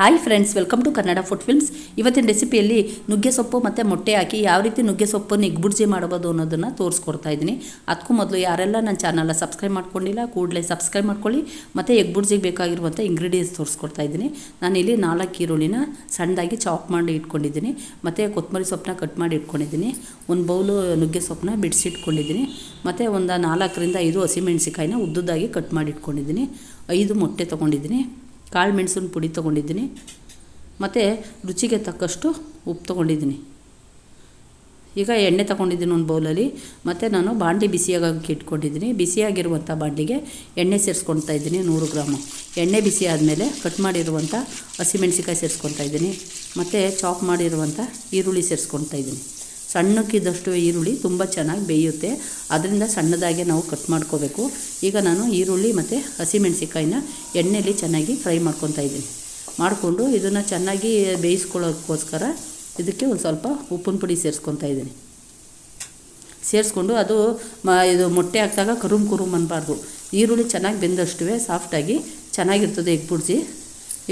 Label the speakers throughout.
Speaker 1: Hi friends welcome to Kannada food films ಇವತ್ತಿನ ರೆಸಿಪಿಯಲ್ಲಿ ನುಗ್ಗೆ ಸೊಪ್ಪು ಮತ್ತು ಮೊಟ್ಟೆ ಹಾಕಿ ಯಾವ ರೀತಿ ನುಗ್ಗೆ ಸೊಪ್ಪನ್ನು ಇಗ್ಬುಡ್ಜಿ ಮಾಡ್ಬೋದು ಅನ್ನೋದನ್ನು ತೋರಿಸ್ಕೊಡ್ತಾ ಇದ್ದೀನಿ. ಅದಕ್ಕೂ ಮೊದಲು ಯಾರೆಲ್ಲ ನನ್ನ ಚಾನಲ್ನ ಸಬ್ಸ್ಕ್ರೈಬ್ ಮಾಡ್ಕೊಂಡಿಲ್ಲ, ಕೂಡಲೇ ಸಬ್ಸ್ಕ್ರೈಬ್ ಮಾಡ್ಕೊಳ್ಳಿ. ಮತ್ತು ಎಗ್ಬುಡ್ಜಿಗೆ ಬೇಕಾಗಿರುವಂಥ ಇಂಗ್ರೀಡಿಯೆಂಟ್ಸ್ ತೋರಿಸ್ಕೊಡ್ತಾ ಇದ್ದೀನಿ. ನಾನಿಲ್ಲಿ ನಾಲ್ಕು ಈರುಳ್ಳಿನ ಸಣ್ಣದಾಗಿ ಚಾಪ್ ಮಾಡಿ ಇಟ್ಕೊಂಡಿದ್ದೀನಿ. ಮತ್ತು ಕೊತ್ತಂಬರಿ ಸೊಪ್ಪನ್ನ ಕಟ್ ಮಾಡಿ ಇಟ್ಕೊಂಡಿದ್ದೀನಿ. ಒಂದು ಬೌಲು ನುಗ್ಗೆ ಸೊಪ್ಪನ್ನ ಬಿಡಿಸಿಟ್ಕೊಂಡಿದ್ದೀನಿ. ಮತ್ತು ಒಂದು ನಾಲ್ಕರಿಂದ ಐದು ಹಸಿಮೆಣಸಿಕಾಯಿನ ಉದ್ದುದಾಗಿ ಕಟ್ ಮಾಡಿ ಇಟ್ಕೊಂಡಿದ್ದೀನಿ. ಐದು ಮೊಟ್ಟೆ ತೊಗೊಂಡಿದ್ದೀನಿ. ಕಾಳು ಮೆಣಸಿನ ಪುಡಿ ತೊಗೊಂಡಿದ್ದೀನಿ. ಮತ್ತು ರುಚಿಗೆ ತಕ್ಕಷ್ಟು ಉಪ್ಪು ತೊಗೊಂಡಿದ್ದೀನಿ. ಈಗ ಎಣ್ಣೆ ತೊಗೊಂಡಿದ್ದೀನಿ ಒಂದು ಬೌಲಲ್ಲಿ. ಮತ್ತು ನಾನು ಬಾಂಡಿ ಬಿಸಿಯಾಗಕ್ಕೆ ಇಟ್ಕೊಂಡಿದ್ದೀನಿ. ಬಿಸಿಯಾಗಿರುವಂಥ ಬಾಂಡಿಗೆ ಎಣ್ಣೆ ಸೇರಿಸ್ಕೊಳ್ತಾ ಇದ್ದೀನಿ ನೂರು ಗ್ರಾಮು. ಎಣ್ಣೆ ಬಿಸಿ ಆದಮೇಲೆ ಕಟ್ ಮಾಡಿರುವಂಥ ಹಸಿಮೆಣ್ಸಿಕಾಯಿ ಸೇರಿಸ್ಕೊಳ್ತಾ ಇದ್ದೀನಿ. ಮತ್ತು ಚಾಪ್ ಮಾಡಿರುವಂಥ ಈರುಳ್ಳಿ ಸೇರಿಸ್ಕೊಳ್ತಾ ಇದ್ದೀನಿ. ಸಣ್ಣಕ್ಕಿದ್ದಷ್ಟು ಈರುಳ್ಳಿ ತುಂಬ ಚೆನ್ನಾಗಿ ಬೇಯುತ್ತೆ. ಅದರಿಂದ ಸಣ್ಣದಾಗೆ ನಾವು ಕಟ್ ಮಾಡ್ಕೋಬೇಕು. ಈಗ ನಾನು ಈರುಳ್ಳಿ ಮತ್ತು ಹಸಿಮೆಣ್ಸಿಕಾಯಿನ ಎಣ್ಣೆಯಲ್ಲಿ ಚೆನ್ನಾಗಿ ಫ್ರೈ ಮಾಡ್ಕೊತಾ ಇದ್ದೀನಿ. ಮಾಡಿಕೊಂಡು ಇದನ್ನು ಚೆನ್ನಾಗಿ ಬೇಯಿಸ್ಕೊಳ್ಳೋಕ್ಕೋಸ್ಕರ ಇದಕ್ಕೆ ಒಂದು ಸ್ವಲ್ಪ ಉಪ್ಪಿನ ಪುಡಿ ಸೇರಿಸ್ಕೊತಾ ಇದ್ದೀನಿ. ಸೇರಿಸ್ಕೊಂಡು ಅದು ಮ, ಇದು ಮೊಟ್ಟೆ ಹಾಕಿದಾಗ ಕರುಮ್ ಕುರುಮ್ ಅನ್ನಬಾರ್ದು ಈರುಳ್ಳಿ ಚೆನ್ನಾಗಿ ಬೆಂದಷ್ಟುವೆ ಸಾಫ್ಟಾಗಿ ಚೆನ್ನಾಗಿರ್ತದೆ ಎಗ್ ಬುಡ್ಜಿ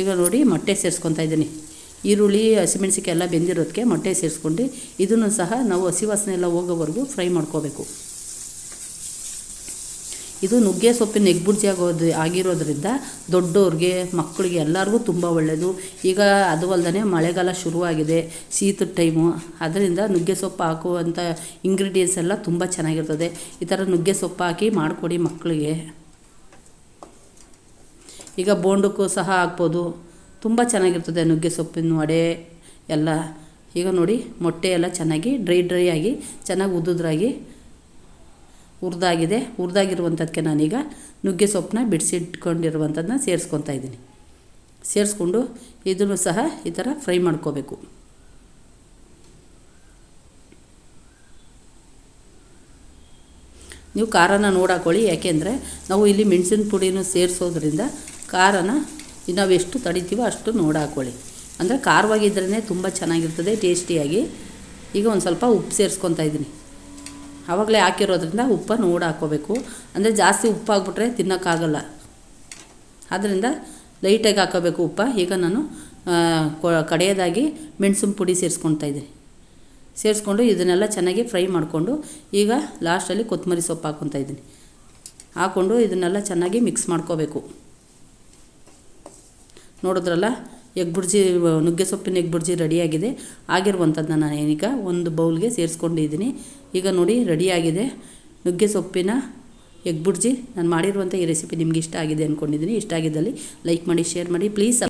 Speaker 1: ಈಗ ನೋಡಿ ಮೊಟ್ಟೆ ಸೇರಿಸ್ಕೊತಾ ಇದ್ದೀನಿ. ಈರುಳ್ಳಿ ಹಸಿಮೆಣಸಿಕಾಯಿ ಎಲ್ಲ ಬೆಂದಿರೋದಕ್ಕೆ ಮೊಟ್ಟೆ ಸೇರಿಸ್ಕೊಂಡು ಇದನ್ನು ಸಹ ನಾವು ಹಸಿ ವಾಸನೆ ಎಲ್ಲ ಹೋಗೋವರೆಗೂ ಫ್ರೈ ಮಾಡ್ಕೋಬೇಕು. ಇದು ನುಗ್ಗೆ ಸೊಪ್ಪಿನ ನೆಗ್ಬುಡ್ಜಿ ಆಗೋದು, ಆಗಿರೋದ್ರಿಂದ ದೊಡ್ಡವ್ರಿಗೆ ಮಕ್ಕಳಿಗೆ ಎಲ್ಲರಿಗೂ ತುಂಬ ಒಳ್ಳೆಯದು ಈಗ ಅದು ಅಲ್ಲದೆ ಮಳೆಗಾಲ ಶುರುವಾಗಿದೆ ಶೀತದ ಟೈಮು. ಅದರಿಂದ ನುಗ್ಗೆ ಸೊಪ್ಪು ಹಾಕುವಂಥ ಇಂಗ್ರೀಡಿಯೆಂಟ್ಸ್ ಎಲ್ಲ ತುಂಬ ಚೆನ್ನಾಗಿರ್ತದೆ. ಈ ಥರ ನುಗ್ಗೆ ಸೊಪ್ಪು ಹಾಕಿ ಮಾಡಿಕೊಡಿ ಮಕ್ಕಳಿಗೆ. ಈಗ ಬೋಂಡಕ್ಕೂ ಸಹ ಹಾಕ್ಬೋದು. ತುಂಬ ಚೆನ್ನಾಗಿರ್ತದೆ ನುಗ್ಗೆ ಸೊಪ್ಪಿನ ವಡೆ ಎಲ್ಲ. ಈಗ ನೋಡಿ, ಮೊಟ್ಟೆ ಎಲ್ಲ ಚೆನ್ನಾಗಿ ಡ್ರೈ ಡ್ರೈ ಆಗಿ, ಚೆನ್ನಾಗಿ ಉದ್ದುದ್ರಾಗಿ ಹುರಿದಾಗಿದೆ. ಹುರಿದಾಗಿರುವಂಥದ್ದಕ್ಕೆ ನಾನೀಗ ನುಗ್ಗೆ ಸೊಪ್ಪನ್ನ ಬಿಡಿಸಿಟ್ಕೊಂಡಿರುವಂಥದ್ದನ್ನ ಸೇರಿಸ್ಕೊತಾ ಇದ್ದೀನಿ. ಸೇರಿಸ್ಕೊಂಡು ಇದನ್ನು ಸಹ ಈ ಥರ ಫ್ರೈ ಮಾಡ್ಕೋಬೇಕು. ನೀವು ಖಾರನ ನೋಡಾಕೊಳ್ಳಿ. ಯಾಕೆಂದರೆ ನಾವು ಇಲ್ಲಿ ಮೆಣಸಿನ ಪುಡಿನೂ ಸೇರಿಸೋದ್ರಿಂದ ಖಾರನ ನಾವು ಎಷ್ಟು ತಡಿತೀವೋ ಅಷ್ಟು ನೋಡಾಕೊಳ್ಳಿ. ಅಂದರೆ ಖಾರವಾಗಿದ್ರೇ ತುಂಬ ಚೆನ್ನಾಗಿರ್ತದೆ, ಟೇಸ್ಟಿಯಾಗಿ. ಈಗ ಒಂದು ಸ್ವಲ್ಪ ಉಪ್ಪು ಸೇರಿಸ್ಕೊತಾ ಇದ್ದೀನಿ. ಆವಾಗಲೇ ಹಾಕಿರೋದ್ರಿಂದ ಉಪ್ಪ ನೋಡಿ ಹಾಕ್ಕೋಬೇಕು ಅಂದರೆ ಜಾಸ್ತಿ ಉಪ್ಪು ಹಾಕ್ಬಿಟ್ರೆ ತಿನ್ನೋಕ್ಕಾಗಲ್ಲ. ಆದ್ದರಿಂದ ಲೈಟಾಗಿ ಹಾಕೋಬೇಕು ಉಪ್ಪ. ಈಗ ನಾನು ಕಡೆಯದಾಗಿ ಮೆಣಸಿನ ಪುಡಿ ಸೇರಿಸ್ಕೊತಾ ಇದ್ದೀನಿ. ಸೇರಿಸ್ಕೊಂಡು ಇದನ್ನೆಲ್ಲ ಚೆನ್ನಾಗಿ ಫ್ರೈ ಮಾಡಿಕೊಂಡು ಈಗ ಲಾಸ್ಟಲ್ಲಿ ಕೊತ್ತಂಬರಿ ಸೊಪ್ಪು ಹಾಕ್ಕೊತಾ ಇದ್ದೀನಿ. ಹಾಕ್ಕೊಂಡು ಇದನ್ನೆಲ್ಲ ಚೆನ್ನಾಗಿ ಮಿಕ್ಸ್ ಮಾಡ್ಕೋಬೇಕು. ನೋಡಿದ್ರಲ್ಲ ಎಗ್ ಬುರ್ಜಿ ನುಗ್ಗೆ ಸೊಪ್ಪಿನ ಎಗ್ ಬುರ್ಜಿ ರೆಡಿಯಾಗಿದೆ. ಆಗಿರುವಂಥದ್ದನ್ನ ನಾನು ಏನೀಗ ಒಂದು ಬೌಲ್ಗೆ ಸೇರಿಸ್ಕೊಂಡಿದ್ದೀನಿ. ಈಗ ನೋಡಿ, ರೆಡಿಯಾಗಿದೆ. ನುಗ್ಗೆ ಸೊಪ್ಪಿನ ಎಗ್ ಬುರ್ಜಿ ನಾನು ಮಾಡಿರುವಂಥ ಈ ರೆಸಿಪಿ ನಿಮಗೆ ಇಷ್ಟ ಆಗಿದೆ ಅಂದ್ಕೊಂಡಿದ್ದೀನಿ ಇಷ್ಟ ಆಗಿದ್ದಲ್ಲಿ ಲೈಕ್ ಮಾಡಿ, ಶೇರ್ ಮಾಡಿ. ಪ್ಲೀಸ್